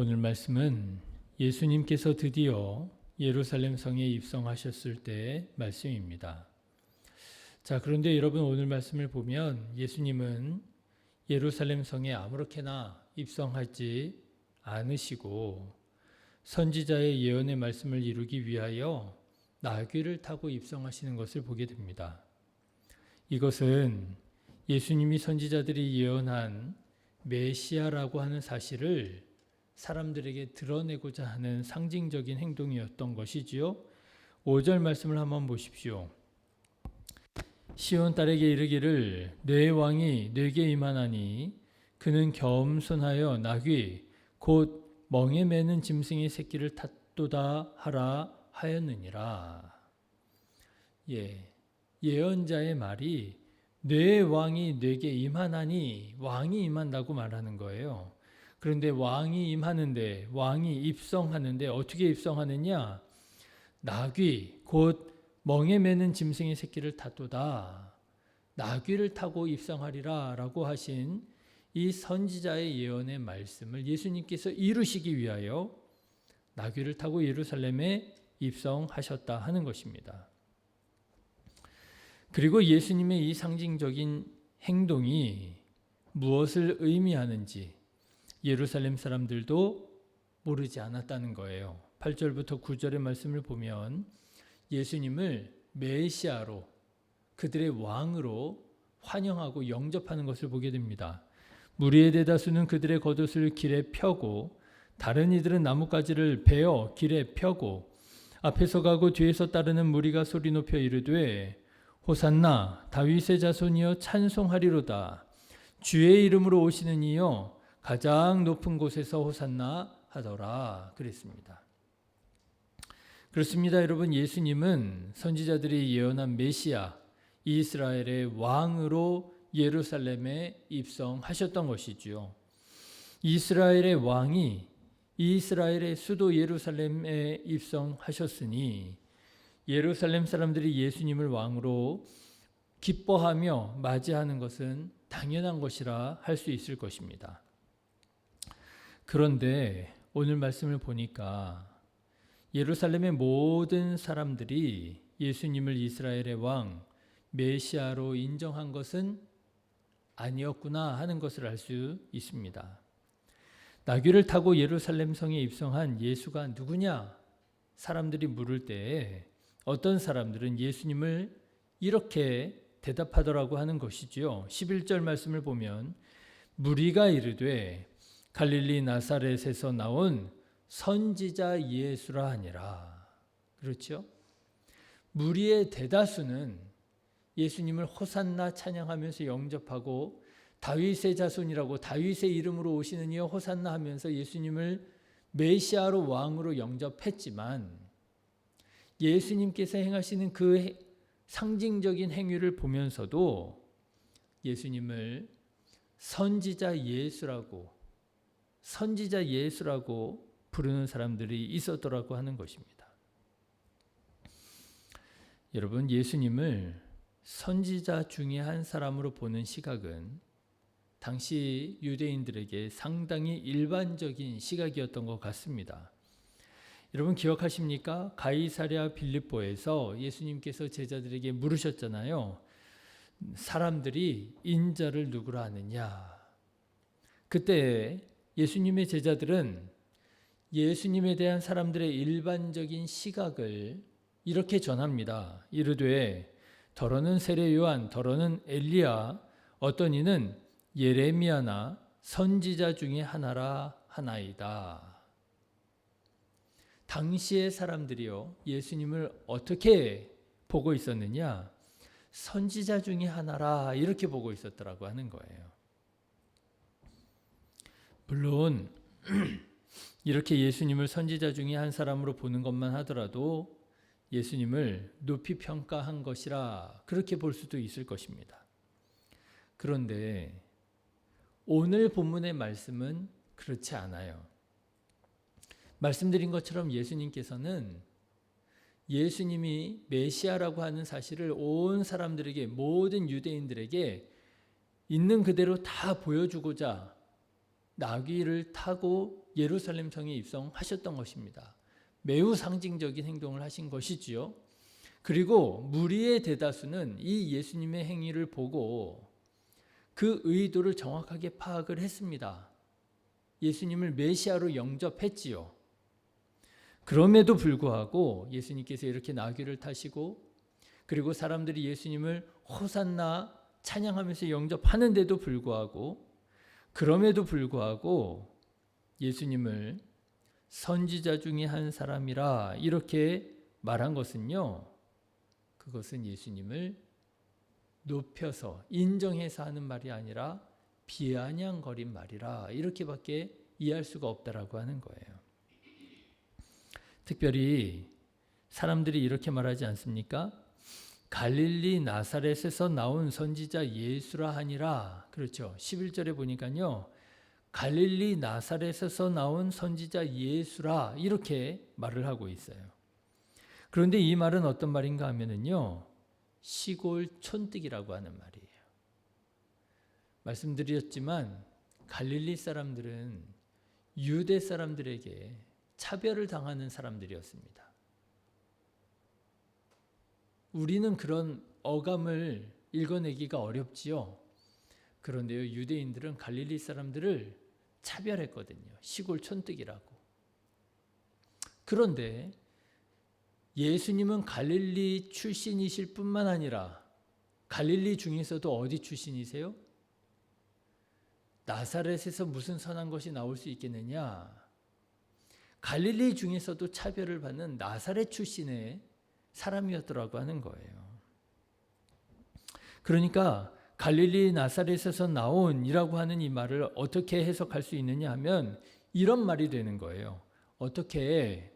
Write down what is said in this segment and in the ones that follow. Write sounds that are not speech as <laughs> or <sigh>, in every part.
오늘 말씀은 예수님께서 드디어 예루살렘 성에 입성하셨을 때 말씀입니다. 자, 그런데 여러분 오늘 말씀을 보면 예수님은 예루살렘 성에 아무렇게나 입성하지 않으시고 선지자의 예언의 말씀을 이루기 위하여 나귀를 타고 입성하시는 것을 보게 됩니다. 이것은 예수님이 선지자들이 예언한 메시아라고 하는 사실을 사람들에게 드러내고자 하는 상징적인 행동이었던 것이지요. 5절 말씀을 한번 보십시오. 시온 딸에게 이르기를 내 왕이 내게 임하나니 그는 겸손하여 나귀 곧 멍에 매는 짐승의 새끼를 탔도다 하라 하였느니라. 예. 예언자의 말이 내 왕이 내게 임하나니 왕이 임한다고 말하는 거예요. 그런데 왕이 임하는데 왕이 입성하는데 어떻게 입성하느냐? 나귀 곧 멍에 매는 짐승의 새끼를 타도다. 나귀를 타고 입성하리라라고 하신 이 선지자의 예언의 말씀을 예수님께서 이루시기 위하여 나귀를 타고 예루살렘에 입성하셨다 하는 것입니다. 그리고 예수님의 이 상징적인 행동이 무엇을 의미하는지 예루살렘 사람들도 모르지 않았다는 거예요. 8절부터 9절의 말씀을 보면 예수님을 메시아로 그들의 왕으로 환영하고 영접하는 것을 보게 됩니다. 무리의 대다수는 그들의 겉옷을 길에 펴고 다른 이들은 나뭇가지를 베어 길에 펴고 앞에서 가고 뒤에서 따르는 무리가 소리 높여 이르되 호산나 다윗의 자손이여 찬송하리로다 주의 이름으로 오시는 이여 가장 높은 곳에서 호산나 하더라 그랬습니다. 그렇습니다, 여러분. 예수님은 선지자들이 예언한 메시아 이스라엘의 왕으로 예루살렘에 입성하셨던 것이지요. 이스라엘의 왕이 이스라엘의 수도 예루살렘에 입성하셨으니 예루살렘 사람들이 예수님을 왕으로 기뻐하며 맞이하는 것은 당연한 것이라 할 수 있을 것입니다. 그런데 오늘 말씀을 보니까 예루살렘의 모든 사람들이 예수님을 이스라엘의 왕 메시아로 인정한 것은 아니었구나 하는 것을 알 수 있습니다. 나귀를 타고 예루살렘 성에 입성한 예수가 누구냐? 사람들이 물을 때 어떤 사람들은 예수님을 이렇게 대답하더라고 하는 것이지요. 11절 말씀을 보면 무리가 이르되 갈릴리 나사렛에서 나온 선지자 예수라 하니라. 그렇죠? 무리의 대다수는 예수님을 호산나 찬양하면서 영접하고 다윗의 자손이라고 다윗의 이름으로 오시는 이여 호산나 하면서 예수님을 메시아로 왕으로 영접했지만 예수님께서 행하시는 그 상징적인 행위를 보면서도 예수님을 선지자 예수라고 선지자 예수라고 부르는 사람들이 있었더라고 하는 것입니다. 여러분 예수님을 선지자 중에 한 사람으로 보는 시각은 당시 유대인들에게 상당히 일반적인 시각이었던 것 같습니다. 여러분 기억하십니까? 가이사랴 빌립보에서 예수님께서 제자들에게 물으셨잖아요. 사람들이 인자를 누구라 하느냐? 그때 예수님의 제자들은 예수님에 대한 사람들의 일반적인 시각을 이렇게 전합니다. 이르되 더러는 세례 요한, 더러는 엘리야, 어떤 이는 예레미야나 선지자 중에 하나라 하나이다. 당시의 사람들이요 예수님을 어떻게 보고 있었느냐? 선지자 중에 하나라 이렇게 보고 있었더라고 하는 거예요. 물론 <clears throat> 이렇게 예수님을 선지자 중에 한 사람으로 보는 것만 하더라도 예수님을 높이 평가한 것이라 그렇게 볼 수도 있을 것입니다. 그런데 오늘 본문의 말씀은 그렇지 않아요. 말씀드린 것처럼 예수님께서는 예수님이 메시아라고 하는 사실을 온 사람들에게 모든 유대인들에게 있는 그대로 다 보여주고자 나귀를 타고 예루살렘 성에 입성하셨던 것입니다. 매우 상징적인 행동을 하신 것이지요. 그리고 무리의 대다수는 이 예수님의 행위를 보고 그 의도를 정확하게 파악을 했습니다. 예수님을 메시아로 영접했지요. 그럼에도 불구하고 예수님께서 이렇게 나귀를 타시고 그리고 사람들이 예수님을 호산나 찬양하면서 영접하는데도 불구하고 그럼에도 불구하고 예수님을 선지자 중에 한 사람이라 이렇게 말한 것은요. 그것은 예수님을 높여서 인정해서 하는 말이 아니라 비아냥거린 말이라 이렇게밖에 이해할 수가 없다라고 하는 거예요. 특별히 사람들이 이렇게 말하지 않습니까? 갈릴리 나사렛에서 나온 선지자 예수라 하니라. 그렇죠. 11절에 보니까요. 갈릴리 나사렛에서 나온 선지자 예수라 이렇게 말을 하고 있어요. 그런데 이 말은 어떤 말인가 하면은요. 시골 촌뜨기라고 하는 말이에요. 말씀드렸지만 갈릴리 사람들은 유대 사람들에게 차별을 당하는 사람들이었습니다. 우리는 그런 어감을 읽어내기가 어렵지요. 그런데요, 유대인들은 갈릴리 사람들을 차별했거든요. 시골 촌뜨기라고. 그런데 예수님은 갈릴리 출신이실 뿐만 아니라 갈릴리 중에서도 어디 출신이세요? 나사렛에서 무슨 선한 것이 나올 수 있겠느냐? 갈릴리 중에서도 차별을 받는 나사렛 출신의 사람이었더라고 하는 거예요. 그러니까 갈릴리 나사렛에서 나온이라고 하는 이 말을 어떻게 해석할 수 있느냐 하면 이런 말이 되는 거예요. 어떻게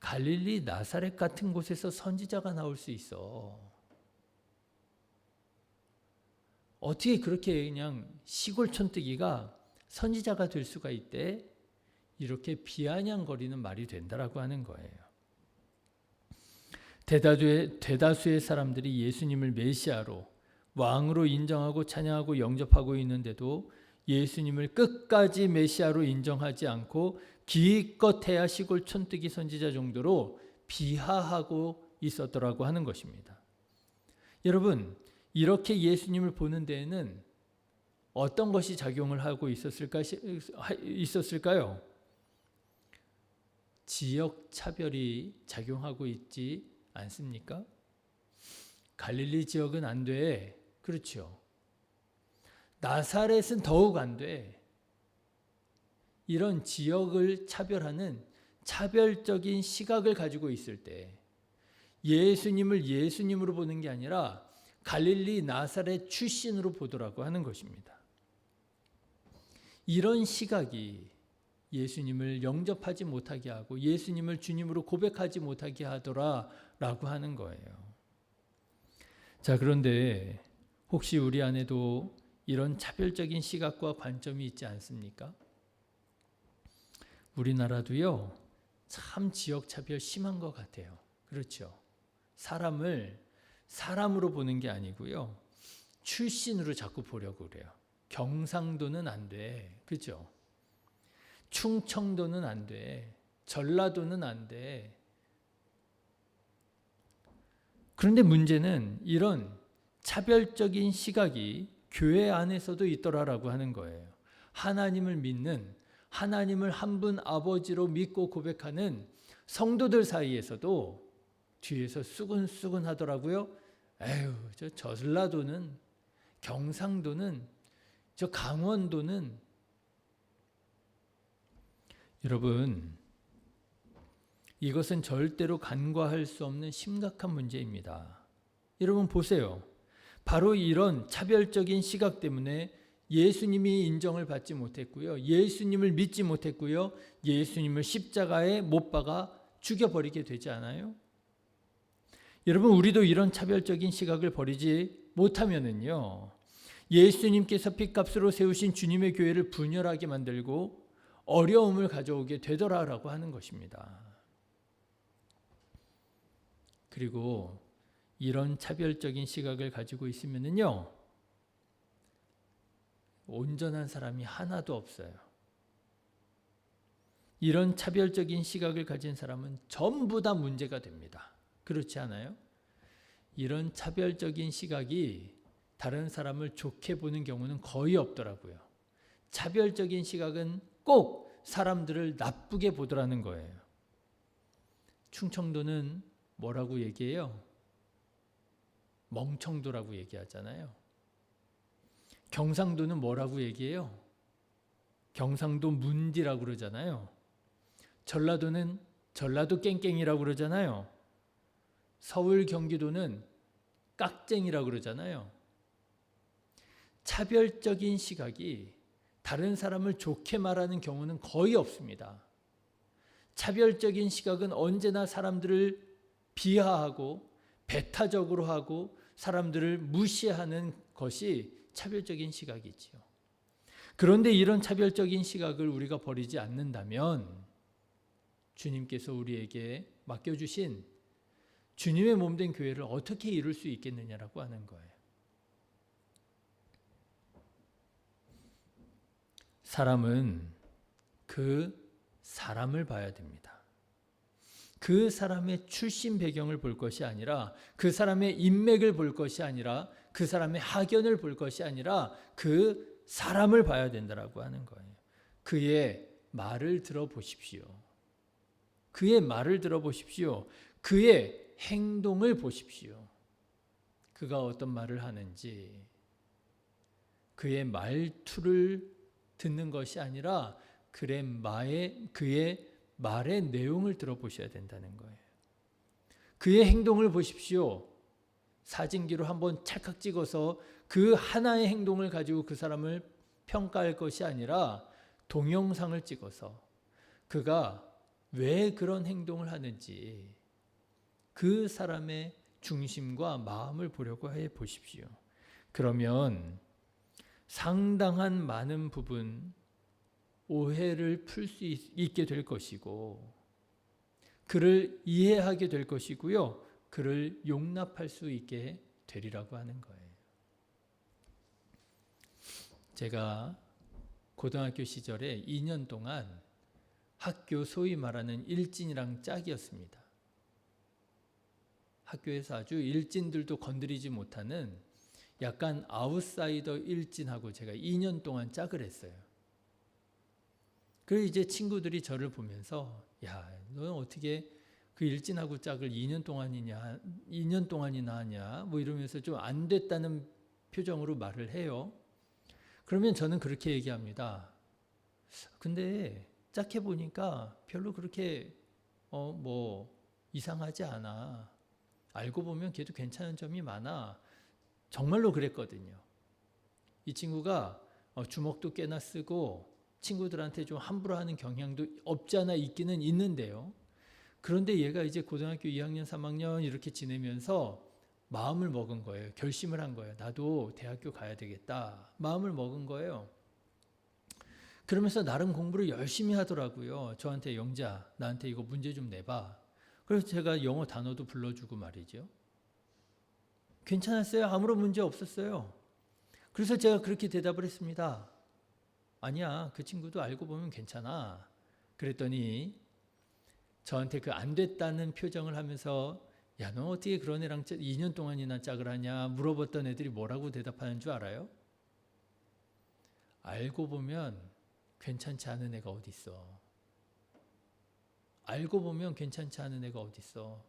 갈릴리 나사렛 같은 곳에서 선지자가 나올 수 있어? 어떻게 그렇게 그냥 시골 촌뜨기가 선지자가 될 수가 있대? 이렇게 비아냥거리는 말이 된다라고 하는 거예요. 대다수의, 대다수의 사람들이 예수님을 메시아로 왕으로 인정하고 찬양하고 영접하고 있는데도 예수님을 끝까지 메시아로 인정하지 않고 기껏해야 시골 촌뜨기 선지자 정도로 비하하고 있었더라고 하는 것입니다. 여러분, 이렇게 예수님을 보는 데에는 어떤 것이 작용을 하고 있었을까, 있었을까요? 지역 차별이 작용하고 있지 않습니까? 갈릴리 지역은 안 돼. 그렇죠. 나사렛은 더욱 안 돼. 이런 지역을 차별하는 차별적인 시각을 가지고 있을 때 예수님을 예수님으로 보는 게 아니라 갈릴리 나사렛 출신으로 보더라고 하는 것입니다. 이런 시각이 예수님을 영접하지 못하게 하고 예수님을 주님으로 고백하지 못하게 하더라라고 하는 거예요. 자, 그런데 혹시 우리 안에도 이런 차별적인 시각과 관점이 있지 않습니까? 우리나라도요, 참 지역 차별 심한 것 같아요. 그렇죠. 사람을 사람으로 보는 게 아니고요. 출신으로 자꾸 보려고 그래요. 경상도는 안 돼. 그죠? 충청도는 안 돼. 전라도는 안 돼. 그런데 문제는 이런 차별적인 시각이 교회 안에서도 있더라라고 하는 거예요. 하나님을 믿는 하나님을 한 분 아버지로 믿고 고백하는 성도들 사이에서도 뒤에서 수근수근 하더라고요. 에휴, 저 전라도는 경상도는 저 강원도는 여러분, 이것은 절대로 간과할 수 없는 심각한 문제입니다. 여러분 보세요. 바로 이런 차별적인 시각 때문에 예수님이 인정을 받지 못했고요. 예수님을 믿지 못했고요. 예수님을 십자가에 못 박아 죽여버리게 되지 않아요? 여러분, 우리도 이런 차별적인 시각을 버리지 못하면은요. 예수님께서 핏값으로 세우신 주님의 교회를 분열하게 만들고 어려움을 가져오게 되더라라고 하는 것입니다. 그리고 이런 차별적인 시각을 가지고 있으면은요. 온전한 사람이 하나도 없어요. 이런 차별적인 시각을 가진 사람은 전부 다 문제가 됩니다. 그렇지 않아요? 이런 차별적인 시각이 다른 사람을 좋게 보는 경우는 거의 없더라고요. 차별적인 시각은 꼭 사람들을 나쁘게 보더라는 거예요. 충청도는 뭐라고 얘기해요? 멍청도라고 얘기하잖아요. 경상도는 뭐라고 얘기해요? 경상도 문디라고 그러잖아요. 전라도는 전라도 깽깽이라고 그러잖아요. 서울 경기도는 깍쟁이라고 그러잖아요. 차별적인 시각이 다른 사람을 좋게 말하는 경우는 거의 없습니다. 차별적인 시각은 언제나 사람들을 비하하고 배타적으로 하고 사람들을 무시하는 것이 차별적인 시각이지요. 그런데 이런 차별적인 시각을 우리가 버리지 않는다면 주님께서 우리에게 맡겨주신 주님의 몸된 교회를 어떻게 이룰 수 있겠느냐라고 하는 거예요. 사람은 그 사람을 봐야 됩니다. 그 사람의 출신 배경을 볼 것이 아니라 그 사람의 인맥을 볼 것이 아니라 그 사람의 학연을 볼 것이 아니라 그 사람을 봐야 된다라고 하는 거예요. 그의 말을 들어보십시오. 그의 말을 들어보십시오. 그의 행동을 보십시오. 그가 어떤 말을 하는지 그의 말투를 듣는 것이 아니라 그의 말의 그의 말의 내용을 들어보셔야 된다는 거예요. 그의 행동을 보십시오. 사진기로 한번 찰칵 찍어서 그 하나의 행동을 가지고 그 사람을 평가할 것이 아니라 동영상을 찍어서 그가 왜 그런 행동을 하는지 그 사람의 중심과 마음을 보려고 해 보십시오. 그러면 상당한 많은 부분 오해를 풀 수 있게 될 것이고 그를 이해하게 될 것이고요. 그를 용납할 수 있게 되리라고 하는 거예요. 제가 고등학교 시절에 2년 동안 학교 소위 말하는 일진이랑 짝이었습니다. 학교에서 아주 일진들도 건드리지 못하는 약간 아웃사이더 일진하고 제가 2년 동안 짝을 했어요. 그래서 이제 친구들이 저를 보면서 야, 너는 어떻게 그 일진하고 짝을 2년 동안이냐, 2년 동안이나 하냐, 뭐 이러면서 좀 안 됐다는 표정으로 말을 해요. 그러면 저는 그렇게 얘기합니다. 근데 짝해 보니까 별로 그렇게 어 뭐 이상하지 않아. 알고 보면 걔도 괜찮은 점이 많아. 정말로 그랬거든요. 이 친구가 어, 주먹도 꽤나 쓰고 친구들한테 좀 함부로 하는 경향도 없지 않아 있기는 있는데요. 그런데 얘가 이제 고등학교 2학년, 3학년 이렇게 지내면서 마음을 먹은 거예요. 결심을 한 거예요. 나도 대학교 가야 되겠다. 마음을 먹은 거예요. 그러면서 나름 공부를 열심히 하더라고요. 저한테 영자, 나한테 이거 문제 좀 내봐. 그래서 제가 영어 단어도 불러주고 말이죠. 괜찮았어요. 아무런 문제 없었어요. 그래서 제가 그렇게 대답을 했습니다. 아니야, 그 친구도 알고 보면 괜찮아. 그랬더니 저한테 그 안 됐다는 표정을 하면서 야, 너 어떻게 그런 애랑 2년 동안이나 짝을 하냐 물어봤던 애들이 뭐라고 대답하는 줄 알아요? 알고 보면 괜찮지 않은 애가 어디 있어. 알고 보면 괜찮지 않은 애가 어디 있어.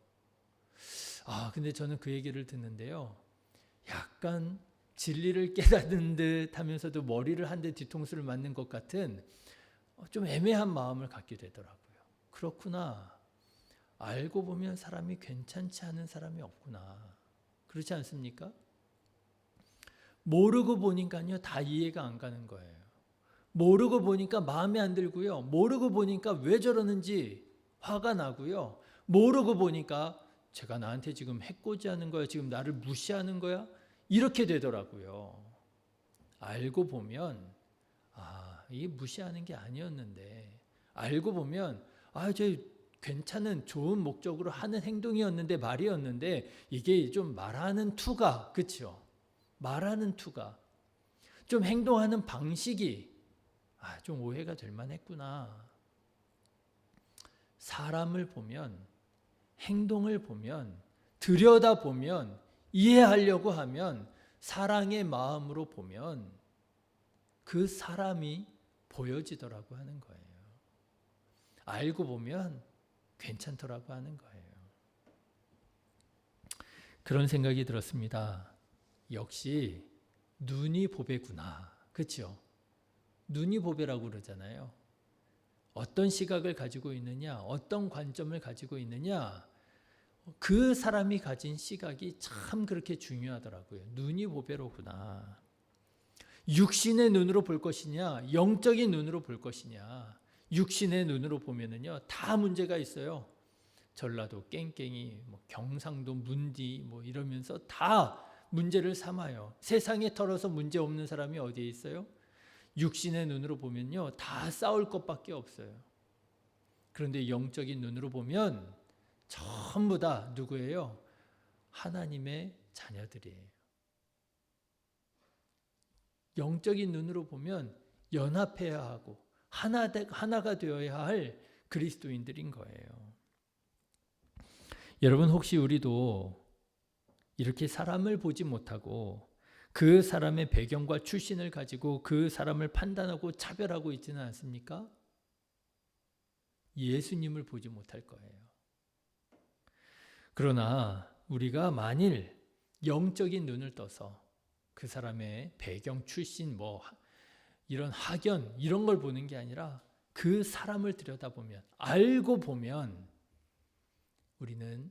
아, 근데 저는 그 얘기를 듣는데요. 약간 진리를 <laughs> 깨닫는 듯 하면서도 머리를 한 대 뒤통수를 맞는 것 같은 좀 애매한 마음을 갖게 되더라고요. 그렇구나. 알고 보면 사람이 괜찮지 않은 사람이 없구나. 그렇지 않습니까? 모르고 보니까요, 다 이해가 안 가는 거예요. 모르고 보니까 마음에 안 들고요. 모르고 보니까 왜 저러는지 화가 나고요. 모르고 보니까 제가 나한테 지금 해코지하는 거야? 지금 나를 무시하는 거야? 이렇게 되더라고요. 알고 보면 아, 이게 무시하는 게 아니었는데 알고 보면 아, 저 괜찮은 좋은 목적으로 하는 행동이었는데 말이었는데 이게 좀 말하는 투가 그렇죠? 말하는 투가 좀 행동하는 방식이 아, 좀 오해가 될 만했구나. 사람을 보면 행동을 보면 들여다 보면 이해하려고 하면 사랑의 마음으로 보면 그 사람이 보여지더라고 하는 거예요. 알고 보면 괜찮더라고 하는 거예요. 그런 생각이 들었습니다. 역시 눈이 보배구나. 그렇죠? 눈이 보배라고 그러잖아요. 어떤 시각을 가지고 있느냐, 어떤 관점을 가지고 있느냐, 그 사람이 가진 시각이 참 그렇게 중요하더라고요. 눈이 보배로구나. 육신의 눈으로 볼 것이냐, 영적인 눈으로 볼 것이냐. 육신의 눈으로 보면은요, 다 문제가 있어요. 전라도 깽깽이, 뭐 경상도 문디, 뭐 이러면서 다 문제를 삼아요. 세상에 털어서 문제 없는 사람이 어디에 있어요? 육신의 눈으로 보면요, 다 싸울 것밖에 없어요. 그런데 영적인 눈으로 보면 전부 다 누구예요? 하나님의 자녀들이에요. 영적인 눈으로 보면 연합해야 하고 하나 하나가 되어야 할 그리스도인들인 거예요. 여러분 혹시 우리도 이렇게 사람을 보지 못하고 그 사람의 배경과 출신을 가지고 그 사람을 판단하고 차별하고 있지는 않습니까? 예수님을 보지 못할 거예요. 그러나 우리가 만일 영적인 눈을 떠서 그 사람의 배경, 출신, 뭐 이런 학연 이런 걸 보는 게 아니라 그 사람을 들여다보면 알고 보면 우리는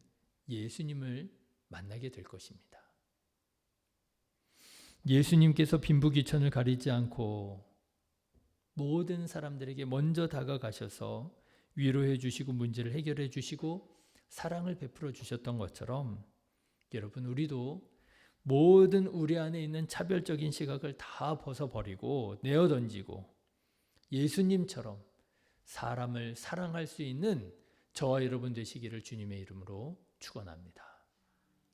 예수님을 만나게 될 것입니다. 예수님께서 빈부귀천을 가리지 않고 모든 사람들에게 먼저 다가가셔서 위로해 주시고 문제를 해결해 주시고 사랑을 베풀어 주셨던 것처럼 여러분 우리도 모든 우리 안에 있는 차별적인 시각을 다 벗어버리고 내어 던지고 예수님처럼 사람을 사랑할 수 있는 저와 여러분 되시기를 주님의 이름으로 축원합니다.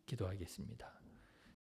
기도하겠습니다.